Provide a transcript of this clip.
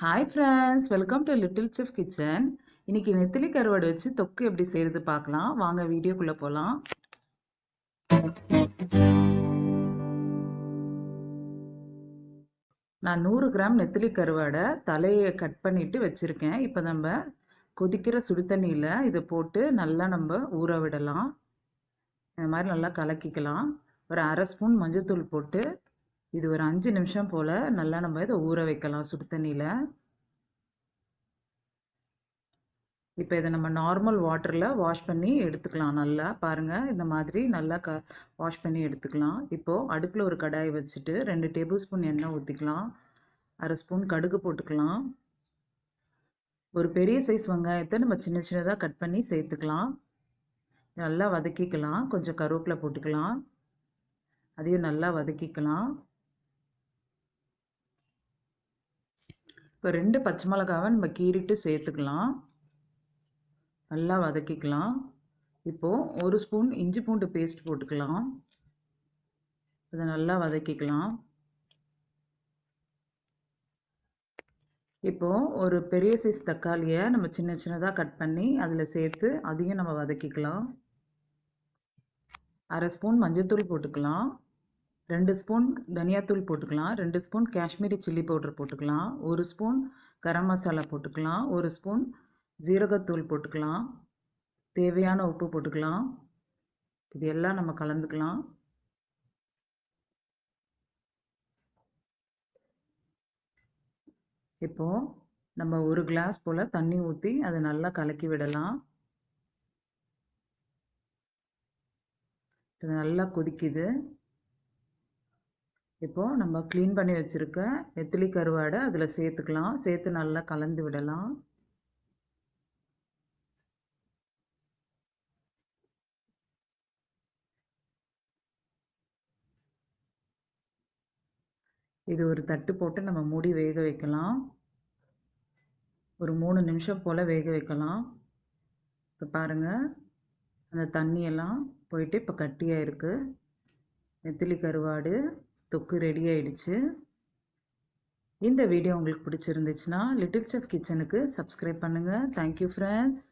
Hi friends welcome to little chef kitchen இன்னைக்கு நெத்திலி கருவாடு வச்சு தொக்கு எப்படி செய்யறது பார்க்கலாம். வாங்க வீடியோக்குள்ள போகலாம் நான் நூறு கிராம் நெத்திலி கருவாடை தலையை கட் பண்ணிட்டு வச்சுருக்கேன். இப்போ நம்ம கொதிக்கிற சுடு தண்ணியில் இதை போட்டு நல்லா நம்ம ஊற விடலாம். இந்த மாதிரி நல்லா கலக்கிக்கலாம். ஒரு அரை ஸ்பூன் மஞ்சள்தூள் போட்டு இது ஒரு அஞ்சு நிமிஷம் போல் நல்லா நம்ம இதை ஊற வைக்கலாம் சுடு தண்ணியில். இப்போ இதை நம்ம நார்மல் வாட்டரில் வாஷ் பண்ணி எடுத்துக்கலாம். நல்லா பாருங்கள் இந்த மாதிரி நல்லா க வாஷ் பண்ணி எடுத்துக்கலாம். இப்போது அடுப்பில் ஒரு கடாயை வச்சுட்டு ரெண்டு டேபிள் ஸ்பூன் எண்ணெய் ஊற்றிக்கலாம் அரை ஸ்பூன் கடுகு போட்டுக்கலாம். ஒரு பெரிய சைஸ் வெங்காயத்தை நம்ம சின்ன சின்னதாக கட் பண்ணி சேர்த்துக்கலாம். நல்லா வதக்கிக்கலாம். கொஞ்சம் கருவேப்பிலை போட்டுக்கலாம். அதையும் நல்லா வதக்கிக்கலாம். இப்போ ரெண்டு பச்சை மிளகாவை நம்ம கீறிட்டு சேர்த்துக்கலாம். நல்லா வதக்கிக்கலாம். இப்போது ஒரு ஸ்பூன் இஞ்சி பூண்டு பேஸ்ட் போட்டுக்கலாம். இதை நல்லா வதக்கிக்கலாம். இப்போது ஒரு பெரிய சைஸ் தக்காளியை நம்ம சின்ன சின்னதாக கட் பண்ணி அதில் சேர்த்து அதையும் நம்ம வதக்கிக்கலாம். அரை ஸ்பூன் மஞ்சத்தூள் போட்டுக்கலாம். ரெண்டு ஸ்பூன் தனியாத்தூள் போட்டுக்கலாம் ரெண்டு ஸ்பூன் காஷ்மீரி சில்லி பவுடர் போட்டுக்கலாம் ஒரு ஸ்பூன் கரம் மசாலா போட்டுக்கலாம் ஒரு ஸ்பூன் ஜீரகத்தூள் போட்டுக்கலாம் தேவையான உப்பு போட்டுக்கலாம். இது எல்லாம் நம்ம கலந்துக்கலாம். இப்போது நம்ம ஒரு கிளாஸ் போல் தண்ணி ஊற்றி அதை நல்லா கலக்கி விடலாம். இது நல்லா கொதிக்குது. இப்போது நம்ம க்ளீன் பண்ணி வச்சுருக்க நெத்திலி கருவாடை அதில் சேர்த்துக்கலாம். சேர்த்து நல்லா கலந்து விடலாம். இது ஒரு தட்டு போட்டு நம்ம மூடி வேக வைக்கலாம். ஒரு மூணு நிமிஷம் போல் வேக வைக்கலாம். இப்போ பாருங்கள் அந்த தண்ணியெல்லாம் போயிட்டு இப்போ கட்டியாக இருக்குது நெத்திலி கருவாடு தொக்கு ரெடி ஆயிடுச்சு. இந்த வீடியோ உங்களுக்கு பிடிச்சிருந்துச்சுன்னா லிட்டில் செஃப் கிச்சனுக்கு சப்ஸ்கிரைப் பண்ணுங்கள் தேங்க்யூ ஃப்ரெண்ட்ஸ்